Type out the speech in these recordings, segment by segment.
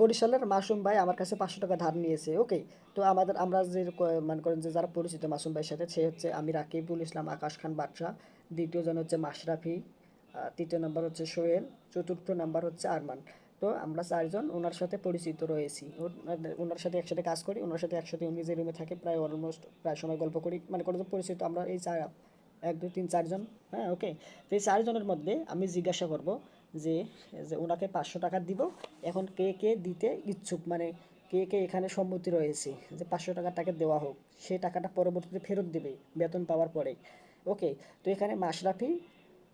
বরিশালের মাসুম ভাই আমার কাছে পাঁচশো টাকা ধার নিয়েছে ওকে তো আমাদের, আমরা যে মনে করেন যে যারা পরিচিত মাসুম ভাইয়ের সাথে, সে হচ্ছে আমি রাকিবুল ইসলাম, আকাশ খান বাদশাহ। দ্বিতীয় জন হচ্ছে মাশরাফি তৃতীয় নম্বর হচ্ছে সোহেল, চতুর্থ নাম্বার হচ্ছে আরমান। তো আমরা চারজন ওনার সাথে পরিচিত রয়েছি। ওনার সাথে একসাথে কাজ করি, ওনার সাথে একসাথে উনি যে রুমে থাকে, প্রায় অলমোস্ট প্রায় সময় গল্প করি। মানে কোনো পরিচিত, আমরা এই চার এক, দুই, তিন, চারজন হ্যাঁ ওকে তো এই চারজনের মধ্যে আমি জিজ্ঞাসা করব যে যে ওনাকে পাঁচশো টাকা দিব। এখন কে কে দিতে ইচ্ছুক মানে কে কে এখানে সম্মতি রয়েছে, যে পাঁচশো টাকা তাকে দেওয়া হোক সেই টাকাটা পরবর্তীতে ফেরত দেবে বেতন পাওয়ার পরে। ওকে তো এখানে মাশরাফি,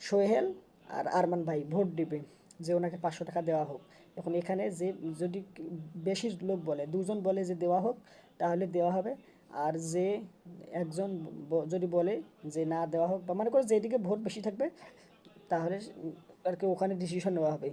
সোহেল আর আরমান ভাই ভোট দিবে যে ওনাকে পাঁচশো টাকা দেওয়া হোক। এখন এখানে যে, যদি বেশি লোক বলে, দুজন বলে যে দেওয়া হোক, তাহলে দেওয়া হবে। আর যে একজন যদি বলে যে না দেওয়া হোক, বা মনে করো যেদিকে ভোট বেশি থাকবে, তাহলে আর কি ওখানে ডিসিশন নেওয়া হবে।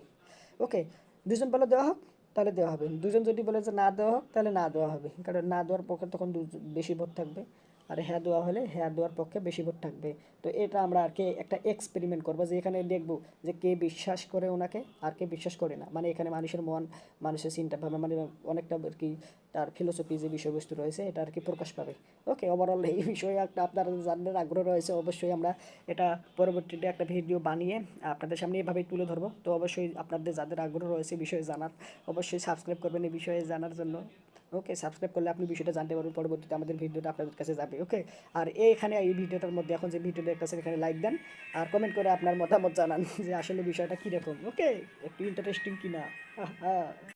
ওকে দুজন বলে দেওয়া হোক, তাহলে দেওয়া হবে। দুজন যদি বলে যে না দেওয়া হোক, তাহলে না দেওয়া হবে। কারণ না দেওয়ার পক্ষে তখন বেশি ভোট থাকবে। আর হ্যাঁ দেওয়া হলে হ্যাঁ দেওয়ার পক্ষে বেশি ভোট থাকবে। তো এটা আমরা আর কি একটা এক্সপেরিমেন্ট করব যে এখানে দেখব যে কে বিশ্বাস করে ওনাকে আর কে বিশ্বাস করে না। মানে এখানে মানুষের মন, মানুষের চিন্তা ভাবনা মানে অনেকটা আর কি তার ফিলোসফি যে বিষয়বস্তু রয়েছে এটা আর কি প্রকাশ পাবে। ওকে ওভারঅল এই বিষয়ে একটা আপনার জানার আগ্রহ রয়েছে, অবশ্যই আমরা এটা পরবর্তীতে একটা ভিডিও বানিয়ে আপনাদের সামনে এভাবেই তুলে ধরবো। তো অবশ্যই আপনাদের যাদের আগ্রহ রয়েছে বিষয়ে জানার, অবশ্যই সাবস্ক্রাইব করবেন এই বিষয়ে জানার জন্য। ওকে সাবস্ক্রাইব করলে আপনি বিষয়টা জানতে পারবেন, পরবর্তীতে আমাদের ভিডিওটা আপনাদের কাছে যাবে ওকে আর এইখানে এই ভিডিওটার মধ্যে, এখন যে ভিডিওটা একটা এখানে লাইক দেন, আর কমেন্ট করে আপনার মতামত জানান যে আসলে বিষয়টা কীরকম ওকে একটু ইন্টারেস্টিং কিনা? হ্যাঁ